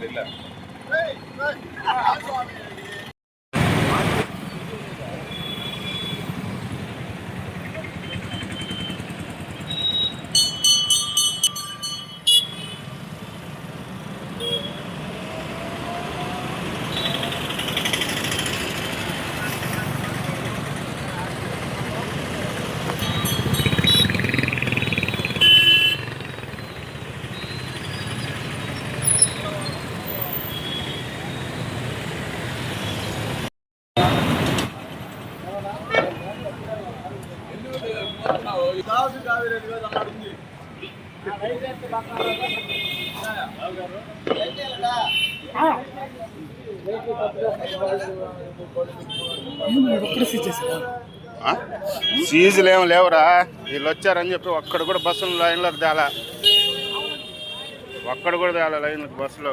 hey hey hey. అంతే కదా ఇలా సీజులు ఏం లేవురా. వీళ్ళు వచ్చారని చెప్పి ఒక్కడ కూడా బస్సులు లైన్లోకి తేలా. ఒక్కడ కూడా తేలా లైన్లోకి బస్సులో.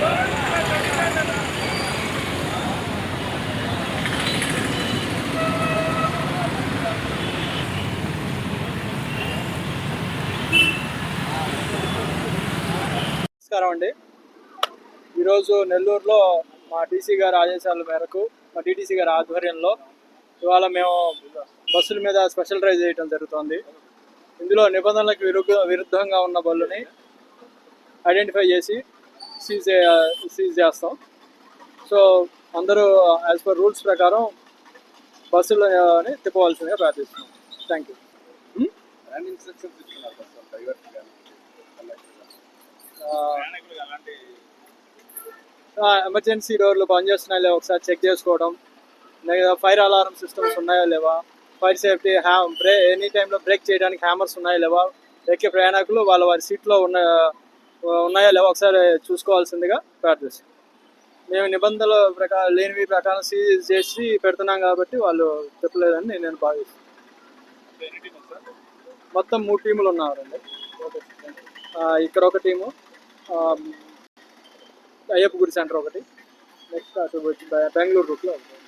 Burn! నమస్కారం అండి. ఈరోజు నెల్లూరులో మా టీసీ గారి ఆదేశాల మేరకు మా టీటీసీ గారి ఆధ్వర్యంలో ఇవాళ మేము బస్సుల మీద స్పెషల్ డ్రైవ్ చేయడం జరుగుతోంది. ఇందులో నిబంధనలకు విరుద్ధ విరుద్ధంగా ఉన్న బళ్ళుని ఐడెంటిఫై చేసి సీజ్ సీజ్ చేస్తాం. సో అందరూ యాజ్ పర్ రూల్స్ ప్రకారం బస్సులని తిప్పవలసిందిగా ప్రార్థిస్తున్నాం. థ్యాంక్ యూ ఎమర్జెన్సీ డోర్లు పనిచేస్తున్నాయో లేవో? ఒకసారి చెక్ చేసుకోవడం. లేదా ఫైర్ అలారం సిస్టమ్స్ ఉన్నాయో లేవా? ఫైర్ సేఫ్టీ హ్యా బ్రే ఎనీ టైంలో బ్రేక్ చేయడానికి హ్యామర్స్ ఉన్నాయో లేవా? ఎక్కే ప్రయాణికులు వాళ్ళ వారి సీట్లో ఉన్న ఉన్నాయో లేవో? ఒకసారి చూసుకోవాల్సిందిగా ప్రార్థిస్తాం మేము నిబంధనల ప్రకారం లేనివి ప్రకారం సీజ్ చేసి పెడుతున్నాం కాబట్టి వాళ్ళు చెప్పలేదని నేను భావిస్తాను మొత్తం మూడు టీములు ఉన్నారండి. ఆ, ఇక్కడ ఒక టీము. ఆ, అయ్యప్ప గుడి సెంటర్ ఒకటి నెక్స్ట్ అటు బెంగళూరు రూట్లో ఒకటి